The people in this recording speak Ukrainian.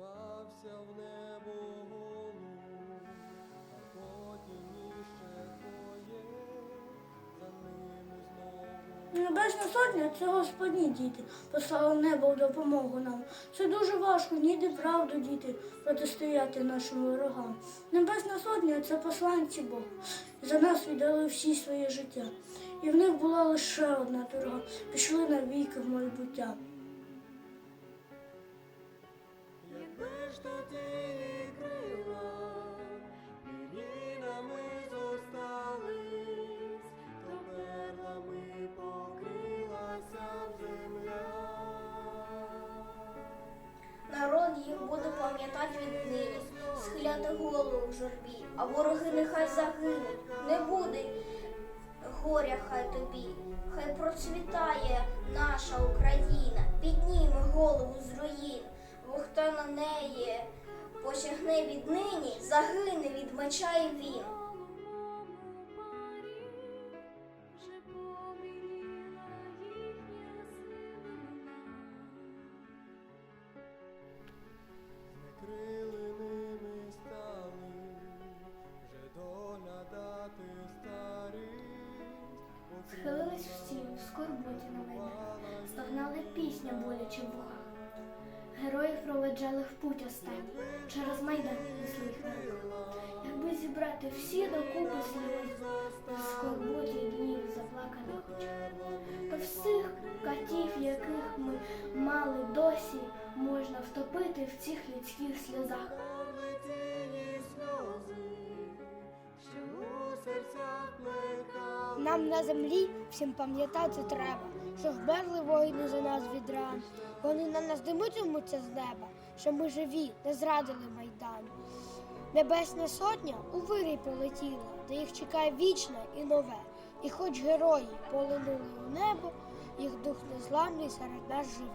піднявся в небо голуб, а потім іще двоє, за ними знову. Небесна сотня це Господні діти, послали небо в допомогу нам. Це дуже важко, ніде правду діти, протистояти нашим ворогам. Небесна сотня це посланці Бога. За нас віддали всі своє життя. І в них була лише одна дорога. Пішли навіки в майбуття. Якби ж тоді крила пірінами зостались, то перлами покрилася земля. Народ їх буде пам'ятати віднині, схиляти голову в журбі, а вороги нехай загинуть, не буде горя хай тобі, хай процвітає наша Україна, підніме голову з руїн, бо хто на неї посягне віднині, загине від меча і він. Схилились всі в скорботі на мене, стогнали пісня боляче в вухах. Героїв проведжали в путь останній, через майдан несли їх на. Якби зібрати всі докупи сліз, в скорботі днів заплаканих очах. То всіх катів, яких ми мали досі, можна втопити в цих людських сльозах. Нам на землі всім пам'ятати треба, що вмерли воїни за нас від ран. Вони на нас димитимуться з неба, що ми живі, не зрадили майдан. Небесна сотня у вирій полетіла, де їх чекає вічне і нове. І хоч герої полинули у небо, їх дух незламний серед нас живе.